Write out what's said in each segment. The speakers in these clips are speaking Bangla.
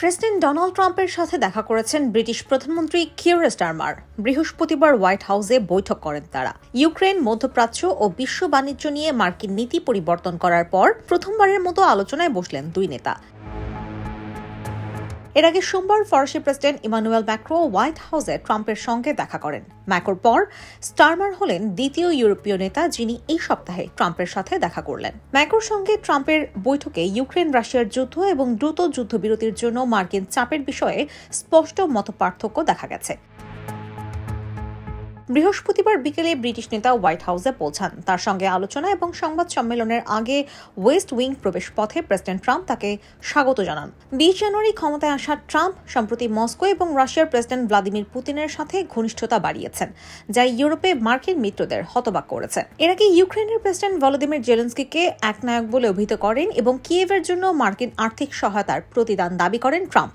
প্রেসিডেন্ট ডোনাল্ড ট্রাম্পের সাথে দেখা করেছেন ব্রিটিশ প্রধানমন্ত্রী কিয়ার স্টারমার। বৃহস্পতিবার হোয়াইট হাউসে বৈঠক করেন তারা। ইউক্রেন, মধ্যপ্রাচ্য ও বিশ্ব বাণিজ্য নিয়ে মার্কিন নীতি পরিবর্তন করার পর প্রথমবারের মতো আলোচনায় বসলেন দুই নেতা। এর আগে সোমবার ফরাসি প্রেসিডেন্ট ইমানুয়েল ম্যাক্রো হোয়াইট হাউসে ট্রাম্পের সঙ্গে দেখা করেন। ম্যাক্রোর পর স্টারমার হলেন দ্বিতীয় ইউরোপীয় নেতা যিনি এই সপ্তাহে ট্রাম্পের সাথে দেখা করলেন। ম্যাক্রোর সঙ্গে ট্রাম্পের বৈঠকে ইউক্রেন, রাশিয়ার যুদ্ধ এবং দ্রুত যুদ্ধবিরতির জন্য মার্কিন চাপের বিষয়ে স্পষ্ট মত পার্থক্য দেখা গেছে। বৃহস্পতিবার বিকেলে ব্রিটিশ নেতা হোয়াইট হাউসে পৌঁছান। তার সঙ্গে আলোচনা এবং সংবাদ সম্মেলনের আগে ওয়েস্ট উইং প্রবেশ পথে প্রেসিডেন্ট ট্রাম্প তাকে স্বাগত জানান। বিশ জানুয়ারি ক্ষমতায় আসা ট্রাম্প সম্প্রতি মস্কো এবং রাশিয়ার প্রেসিডেন্ট ভ্লাদিমির পুতিনের সাথে ঘনিষ্ঠতা বাড়িয়েছেন, যা ইউরোপে মার্কিন মিত্রদের হতবাক করেছে। এর আগে ইউক্রেনের প্রেসিডেন্ট ভলোদিমির জেলেন্সকিকে একনায়ক বলে অভিহিত করেন এবং কিয়েভের জন্য মার্কিন আর্থিক সহায়তার প্রতিদান দাবি করেন ট্রাম্প।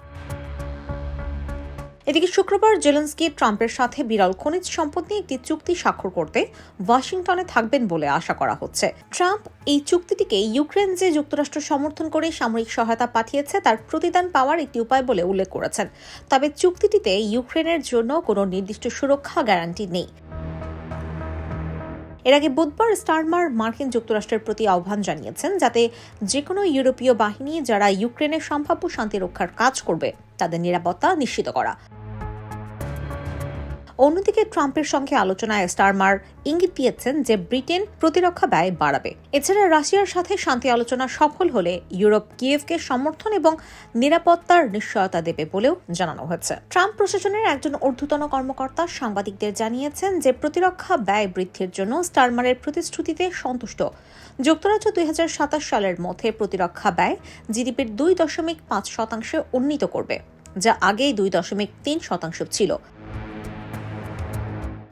এদিকে শুক্রবার জেলেন্সকি ট্রাম্পের সাথে বিরল খনিজ সম্পদ নিয়ে একটি চুক্তি স্বাক্ষর করতে ওয়াশিংটনে থাকবেন বলে আশা করা হচ্ছে। ট্রাম্প এই চুক্তিটিকে ইউক্রেন যে যুক্তরাষ্ট্র সমর্থন করে সামরিক সহায়তা পাঠিয়েছে, তার প্রতিদান পাওয়ার একটি উপায় বলে উল্লেখ করেছেন। তবে চুক্তিটিতে ইউক্রেনের জন্য কোনো নির্দিষ্ট সুরক্ষা গ্যারান্টি নেই। এর আগে বুধবার স্টারমার মার্কিন যুক্তরাষ্ট্রের প্রতি আহ্বান জানিয়েছেন যাতে যে কোনো ইউরোপীয় বাহিনী যারা ইউক্রেনের সম্ভাব্য শান্তি রক্ষার কাজ করবে, তাদের নিরাপত্তা নিশ্চিত করা। অন্যদিকে ট্রাম্পের সঙ্গে আলোচনায় স্টারমার ইঙ্গিত দিয়েছেন যে ব্রিটেন প্রতিরক্ষা ব্যয় বাড়াবে। এছাড়া রাশিয়ার সাথে শান্তি আলোচনা সফল হলে ইউরোপ কিয়েভকে সমর্থন এবং নিরাপত্তার নিশ্চয়তা দেবে বলেও জানানো হয়েছে। ট্রাম্প প্রশাসনের একজন ঊর্ধ্বতন কর্মকর্তা সাংবাদিকদের জানিয়েছেন যে প্রতিরক্ষা ব্যয় বৃদ্ধির জন্য স্টারমারের প্রতিশ্রুতিতে সন্তুষ্ট। যুক্তরাজ্য দুই হাজার সাতাশ সালের মধ্যে প্রতিরক্ষা ব্যয় জিডিপির দুই দশমিক পাঁচ শতাংশে উন্নীত করবে, যা আগেই দুই দশমিক তিন শতাংশ ছিল।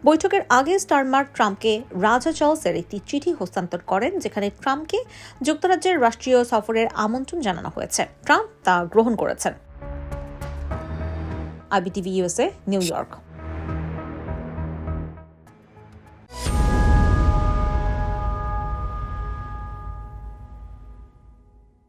বৈঠকের আগে স্টারমার ট্রাম্পকে রাজা চার্লসের একটি চিঠি হস্তান্তর করেন, যেখানে ট্রাম্পকে যুক্তরাজ্যের রাষ্ট্রীয় সফরের আমন্ত্রণ জানানো হয়েছে। ট্রাম্প তা গ্রহণ করেছেন। IBTV USA, New York.